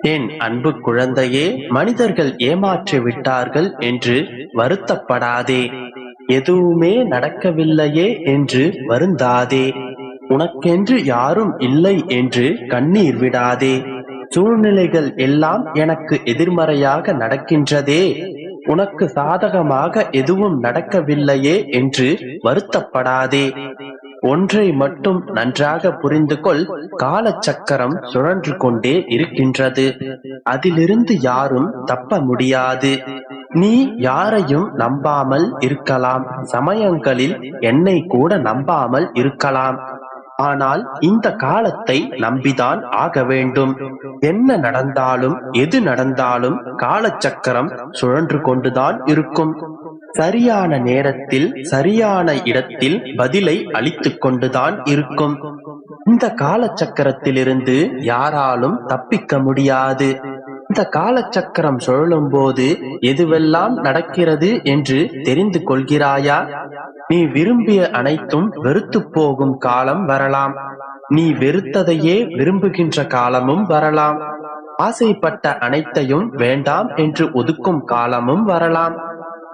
என் அன்பு குழந்தையே மனிதர்கள் ஏமாற்றி விட்டார்கள் என்று வருத்தப்படாதே. எதுவுமே நடக்கவில்லையே என்று வருந்தாதே. உனக்கென்று யாரும் இல்லை என்று கண்ணீர் விடாதே. சூழ்நிலைகள் எல்லாம் எனக்கு எதிர்மறையாக நடக்கின்றதே. உனக்கு சாதகமாக எதுவும் நடக்கவில்லையே என்று வருத்தப்படாதே. ஒன்றை மட்டும் நன்றாக புரிந்து கொள் காலச்சக்கரம் சுழன்று கொண்டே இருக்கின்றது. அதிலிருந்து யாரும் தப்ப முடியாது. நீ யாரையும் நம்பாமல் இருக்கலாம். சமயங்களில் என்னை கூட நம்பாமல் இருக்கலாம். ஆனால் இந்த காலத்தை நம்பிதான் ஆக வேண்டும். என்ன நடந்தாலும் எது நடந்தாலும் காலச்சக்கரம் சுழன்று கொண்டுதான் இருக்கும். சரியான நேரத்தில் சரியான இடத்தில் பதிலை அளித்து கொண்டுதான் இருக்கும். இந்த காலச்சக்கரத்திலிருந்து யாராலும் தப்பிக்க முடியாது. இந்த காலச்சக்கரம் சுழலும் போது எதுவெல்லாம் நடக்கிறது என்று தெரிந்து கொள்கிறாயா? நீ விரும்பிய அனைத்தும் வெறுத்து போகும் காலம் வரலாம். நீ வெறுத்ததையே விரும்புகின்ற காலமும் வரலாம். ஆசைப்பட்ட அனைத்தையும் வேண்டாம் என்று ஒதுக்கும் காலமும் வரலாம்.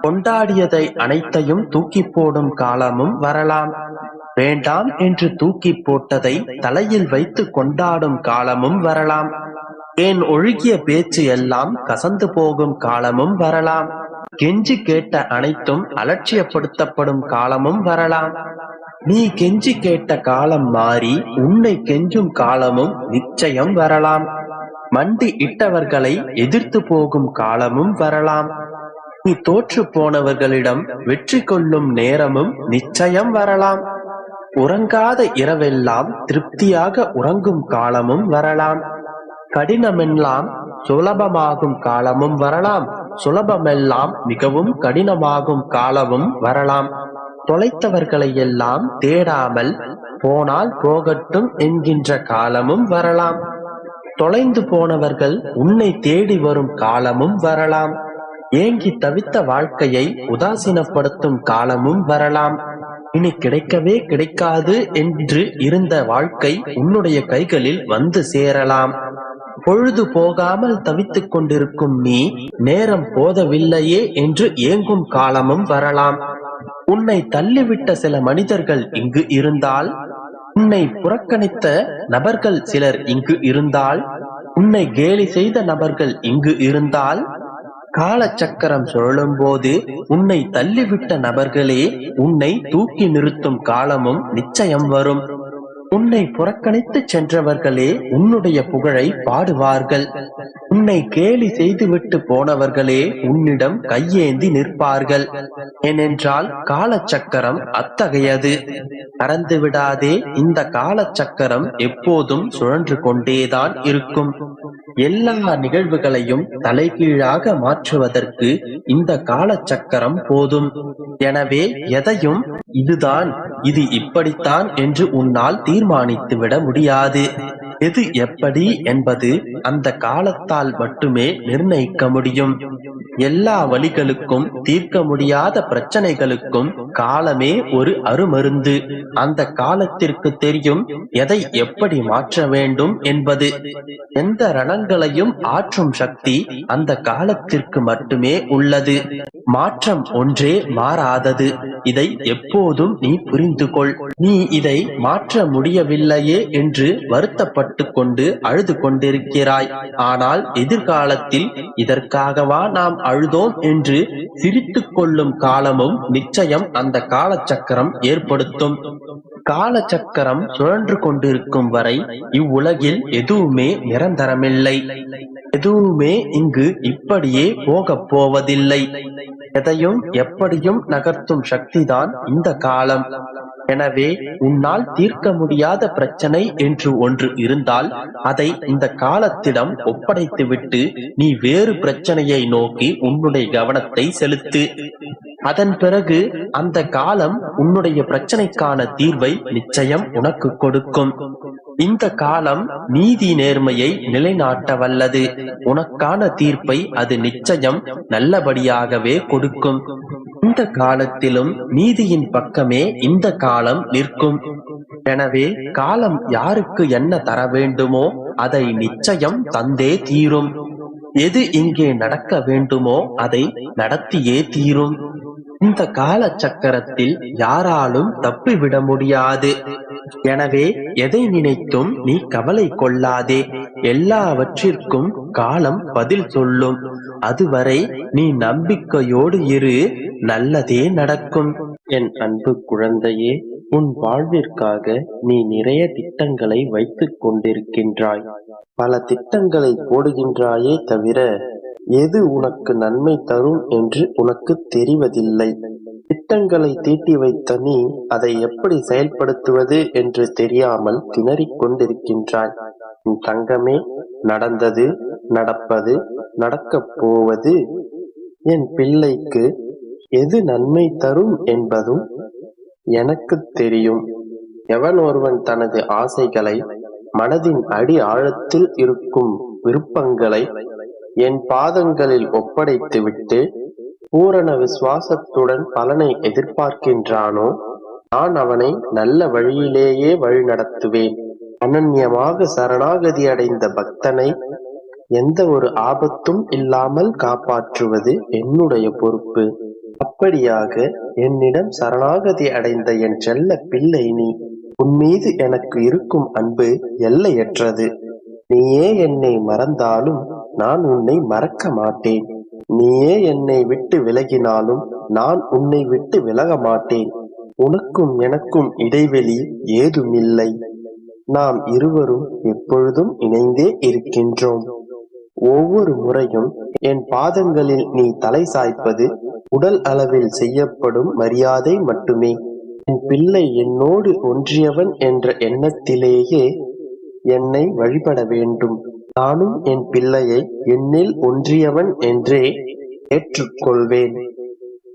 கொண்டாடியதை அனைத்தையும் தூக்கி போடும் காலமும் வரலாம். வேண்டாம் என்று தூக்கி போட்டதை தலையில் வைத்து கொண்டாடும் காலமும் வரலாம். ஏன் ஒழுகிய பேச்சு எல்லாம் கசந்து போகும் காலமும் வரலாம். கெஞ்சி கேட்ட அனைத்தும் அலட்சியப்படுத்தப்படும் காலமும் வரலாம். நீ கெஞ்சி கேட்ட காலம் மாறி உன்னை கெஞ்சும் காலமும் நிச்சயம் வரலாம். மண்டி இட்டவர்களை எதிர்த்து போகும் காலமும் வரலாம். நீ தோற்று போனவர்களிடம் வெற்றி கொள்ளும் நேரமும் நிச்சயம் வரலாம். உறங்காத இரவெல்லாம் திருப்தியாக உறங்கும் காலமும் வரலாம். கடினமெல்லாம் சுலபமாகும் காலமும் வரலாம். சுலபமெல்லாம் மிகவும் கடினமாகும் காலமும் வரலாம். தொலைத்தவர்களை எல்லாம் தேடாமல் போனால் போகட்டும் என்கின்ற காலமும் வரலாம். தொலைந்து போனவர்கள் உன்னை தேடி வரும் காலமும் வரலாம். ஏங்கி தவித்த வாழ்க்கையை உதாசீனப்படுத்தும் காலமும் வரலாம். இனி கிடைக்கவே கிடைக்காது என்று இருந்த வாழ்க்கை உன்னுடைய கைகளில் வந்து சேரலாம். பொழுது போகாமல் தவித்துக் கொண்டிருக்கும் நீ நேரம் போதவில்லையே என்று ஏங்கும் காலமும் வரலாம். உன்னை தள்ளிவிட்ட சில மனிதர்கள் இங்கு இருந்தால் உன்னை புறக்கணித்த நபர்கள் சிலர் இங்கு இருந்தால் உன்னை கேலி செய்த நபர்கள் இங்கு இருந்தால் காலச்சக்கரம் சுழலும் போது உன்னை தள்ளிவிட்ட நபர்களே உன்னை தூக்கி நிறுத்தும் காலமும் நிச்சயம் வரும். உன்னை புறக்கணித்து சென்றவர்களே உன்னுடைய புகழை பாடுவார்கள். உன்னை கேலி செய்துவிட்டு போனவர்களே உன்னிடம் கையேந்தி நிற்பார்கள். ஏனென்றால் காலச்சக்கரம் அத்தகையது. மறந்து விடாதே இந்த காலச்சக்கரம் எப்போதும் சுழன்று கொண்டேதான் இருக்கும். எல்லா நிகழ்வுகளையும் தலைகீழாக மாற்றுவதற்கு இந்த காலச்சக்கரம் போதும். எனவே எதையும் இதுதான் இது இப்படித்தான் என்று உன்னால் தீர்மானித்து விட முடியாது. எது எப்படி என்பது அந்த காலத்தால் மட்டுமே நிர்ணயிக்க முடியும். எல்லா வழிகளுக்கும் தீர்க்க முடியாத பிரச்சனைகளுக்கும் காலமே ஒரு அருமருந்து. அந்த காலத்திற்கு தெரியும் எதை எப்படி மாற்ற வேண்டும் என்பது. எந்த ரணங்களையும் ஆற்றும் சக்தி அந்த காலத்திற்கு மட்டுமே உள்ளது. மாற்றம் ஒன்றே மாறாதது. இதை எப்போதும் நீ புரிந்து கொள் நீ இதை மாற்ற முடியவில்லையே என்று வருத்தப்பட்டு கொண்டு அழுது கொண்டிருக்கிறாய் ஆனால் எதிர்காலத்தில் இதற்காகவா நாம் அழுதோம் என்று சிரித்துக் கொள்ளும் காலமும் நிச்சயம் அந்த காலச்சக்கரம் ஏற்படுத்தும். காலச்சக்கரம் சுழன்று கொண்டிருக்கும் வரை இவ்வுலகில் எதுவுமே நிரந்தரமில்லை. எதுவுமே இங்கு இப்படியே போகப் போவதில்லை எதையும் எப்படியும் நகர்த்தும் சக்திதான் இந்த காலம். எனவே உன்னால் தீர்க்க முடியாத பிரச்சனை என்று ஒன்று இருந்தால் அதை இந்த காலத்திடம் ஒப்படைத்துவிட்டு நீ வேறு பிரச்சனையை நோக்கி உன்னுடைய கவனத்தை செலுத்து. அதன் பிறகு அந்த காலம் உன்னுடைய பிரச்சனைக்கான தீர்வை நிச்சயம் உனக்கு கொடுக்கும். இந்த காலம் நீதி நேர்மையை நிலைநாட்ட வல்லது உனக்கான தீர்ப்பை அது நிச்சயம் நல்லபடியாகவே கொடுக்கும். இந்த காலத்திலும் நீதியின் பக்கமே இந்த காலம் நிற்கும். எனவே காலம் யாருக்கு என்ன தர வேண்டுமோ அதை நிச்சயம் தந்தே தீரும். எது இங்கே நடக்க வேண்டுமோ அதை நடத்தியே தீரும். இந்த கால சக்கரத்தில் யாராலும் தப்பிவிட முடியாது. எனவே எதை நினைத்தும் நீ கவலை கொள்ளாதே. எல்லாவற்றிற்கும் காலம் பதில் சொல்லும். அதுவரை நீ நம்பிக்கையோடு இரு. நல்லதே நடக்கும். என் அன்பு குழந்தையே உன் வாழ்விற்காக நீ நிறைய திட்டங்களை வைத்துக் கொண்டிருக்கின்றாய். பல திட்டங்களை போடுகின்றாயே தவிர எது உனக்கு நன்மை தரும் என்று உனக்கு தெரிவதில்லை. திட்டங்களை தீட்டி வைத்த நீ அதை எப்படி செயல்படுத்துவது என்று தெரியாமல் திணறிக் கொண்டிருக்கின்றாய். உன் தங்கமே நடந்தது நடப்பது நடக்கப் போவது என் பிள்ளைக்கு எது நன்மை தரும் என்பதும் எனக்கு தெரியும். எவன் ஒருவன் தனது ஆசைகளை மனதின் அடி ஆழத்தில் இருக்கும் விருப்பங்களை என் பாதங்களில் ஒப்படைத்துவிட்டு பூரண விசுவாசத்துடன் பலனை எதிர்பார்க்கின்றானோ நான் அவனை நல்ல வழியிலேயே வழிநடத்துவேன். அனன்யமாக சரணாகதி அடைந்த பக்தனை எந்த ஒரு ஆபத்தும் இல்லாமல் காப்பாற்றுவது என்னுடைய பொறுப்பு. அப்படியாக என்னிடம் சரணாகதி அடைந்த என் செல்ல பிள்ளை நீ உன் மீது எனக்கு இருக்கும் அன்பு எல்லையற்றது. நீயே என்னை மறந்தாலும் நான் உன்னை மறக்க மாட்டேன். நீயே என்னை விட்டு விலகினாலும் நான் உன்னை விட்டு விலக மாட்டேன். உனக்கும் எனக்கும் இடைவெளி ஏதுமில்லை. நாம் இருவரும் எப்பொழுதும் இணைந்தே இருக்கின்றோம். ஒவ்வொரு முறையும் என் பாதங்களில் நீ தலை சாய்ப்பது உடல் அளவில் செய்யப்படும் மரியாதை மட்டுமே. என் பிள்ளை என்னோடு ஒன்றியவன் என்ற எண்ணத்திலேயே என்னை வழிபட வேண்டும். நானும் என் பிள்ளையை என்னில் ஒன்றியவன் என்றே ஏற்றுக்கொள்வேன்.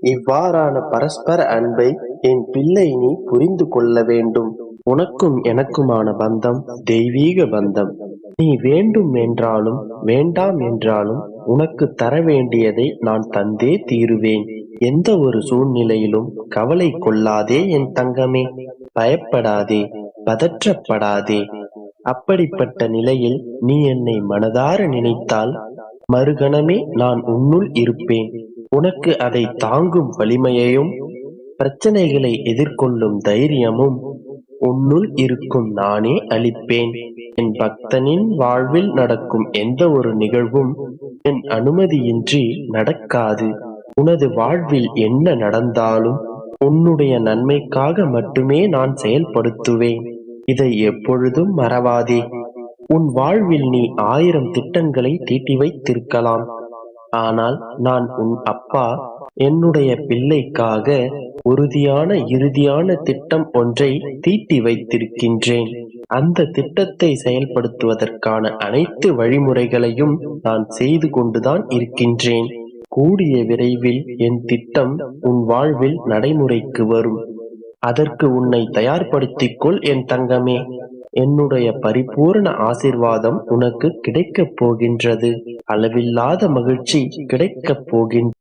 இவ்வாறான பரஸ்பர அன்பை என் பிள்ளை நீ புரிந்து கொள்ள வேண்டும். உனக்கும் எனக்குமான பந்தம் தெய்வீக பந்தம். நீ வேண்டும் என்றாலும் வேண்டாம் என்றாலும் உனக்கு தர வேண்டியதை நான் தந்தே தீருவேன். எந்த ஒரு சூழ்நிலையிலும் கவலை கொள்ளாதே என் தங்கமே. பயப்படாதே பதற்றப்படாதே. அப்படிப்பட்ட நிலையில் நீ என்னை மனதார நினைத்தால் மறுகணமே நான் உன்னுள் இருப்பேன். உனக்கு அதை தாங்கும் வலிமையையும் பிரச்சனைகளை எதிர்கொள்ளும் தைரியமும் உன்னுள் இருக்கும் நானே அளிப்பேன். என் பக்தனின் வாழ்வில் நடக்கும் எந்த ஒரு நிகழ்வும் என் அனுமதியின்றி நடக்காது. உனது வாழ்வில் என்ன நடந்தாலும் உன்னுடைய நன்மைக்காக மட்டுமே நான் செயல்படுத்துவேன். இதை எப்பொழுதும் மறவாதே. உன் வாழ்வில் நீ ஆயிரம் திட்டங்களை தீட்டி வைத்திருக்கலாம். ஆனால் நான் உன் அப்பா என்னுடைய பிள்ளைக்காக உறுதியான இறுதியான திட்டம் ஒன்றை தீட்டி வைத்திருக்கின்றேன். அந்த திட்டத்தை செயல்படுத்துவதற்கான அனைத்து வழிமுறைகளையும் நான் செய்து கொண்டுதான் இருக்கின்றேன். கூடிய விரைவில் என் திட்டம் உன் வாழ்வில் நடைமுறைக்கு வரும். அதற்கு உன்னை தயார்படுத்திக் கொள் என் தங்கமே. என்னுடைய பரிபூர்ண ஆசிர்வாதம் உனக்கு கிடைக்கப் போகின்றது. அளவில்லாத மகிழ்ச்சி கிடைக்கப் போகின்ற